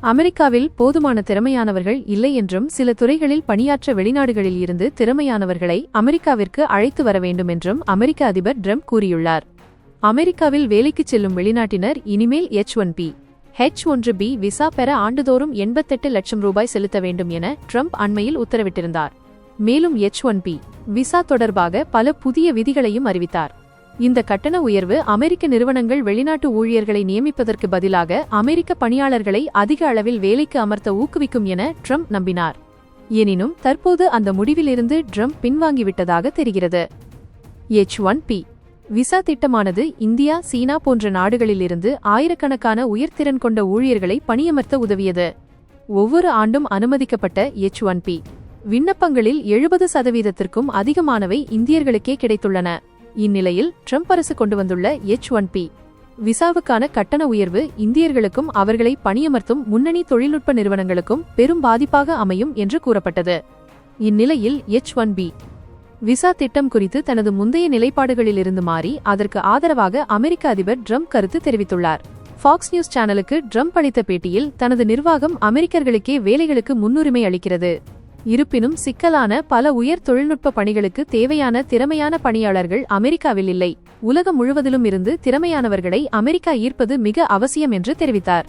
அமெரிக்காவில் போதுமான திறமையானவர்கள் இல்லை என்றும் சில துறைகளில் பணியாற்ற வெளிநாடுகளில் இருந்து திறமையானவர்களை அமெரிக்காவிற்கு அழைத்து வர வேண்டும் என்றும் அமெரிக்க அதிபர் ட்ரம்ப் கூறியுள்ளார். அமெரிக்காவில் வேலைக்குச் செல்லும் வெளிநாட்டினர் இனிமேல் எச் ஒன் பி ஹெச் ஒன்று பி விசா பெற ஆண்டுதோறும் எண்பத்தெட்டு லட்சம் ரூபாய் செலுத்த வேண்டும் என ட்ரம்ப் அண்மையில் உத்தரவிட்டிருந்தார். மேலும் எச் ஒன் பி விசா தொடர்பாக பல புதிய விதிகளையும் அறிவித்தார். இந்த கட்டண உயர்வு அமெரிக்க நிறுவனங்கள் வெளிநாட்டு ஊழியர்களை நியமிப்பதற்கு பதிலாக அமெரிக்க பணியாளர்களை அதிக அளவில் வேலைக்கு அமர்த்த ஊக்குவிக்கும் என ட்ரம்ப் நம்பினார். எனினும் தற்போது அந்த முடிவிலிருந்து ட்ரம்ப் பின்வாங்கிவிட்டதாக தெரிகிறது. H one B. விசா திட்டமானது இந்தியா சீனா போன்ற நாடுகளிலிருந்து ஆயிரக்கணக்கான உயர்திறன் கொண்ட ஊழியர்களை பணியமர்த்த உதவியது. ஒவ்வொரு ஆண்டும் அனுமதிக்கப்பட்ட எச் ஒன் பி. விண்ணப்பங்களில் எழுபது சதவீதத்திற்கும் அதிகமானவை இந்தியர்களுக்கே கிடைத்துள்ளன. இந்நிலையில் ட்ரம்ப் அரசு கொண்டு வந்துள்ள எச் ஒன் பி விசாவுக்கான கட்டண உயர்வு இந்தியர்களுக்கும் அவர்களை பணியமர்த்தும் முன்னணி தொழில்நுட்ப நிறுவனங்களுக்கும் பெரும் பாதிப்பாக அமையும் என்று கூறப்பட்டது. இந்நிலையில் எச் ஒன் பி விசா திட்டம் குறித்து தனது முந்தைய நிலைப்பாடுகளிலிருந்து மாறி அதற்கு ஆதரவாக அமெரிக்க அதிபர் ட்ரம்ப் கருத்து தெரிவித்துள்ளார். ஃபாக்ஸ் நியூஸ் சேனலுக்கு ட்ரம்ப் அளித்த பேட்டியில் தனது நிர்வாகம் அமெரிக்கர்களுக்கே வேலைகளுக்கு முன்னுரிமை அளிக்கிறது. இருப்பினும் சிக்கலான பல உயர் தொழில்நுட்ப பணிகளுக்கு தேவையான திறமையான பணியாளர்கள் அமெரிக்காவில் இல்லை. உலகம் முழுவதிலும் இருந்து திறமையானவர்களை அமெரிக்கா ஈர்ப்பது மிக அவசியம் என்று தெரிவித்தார்.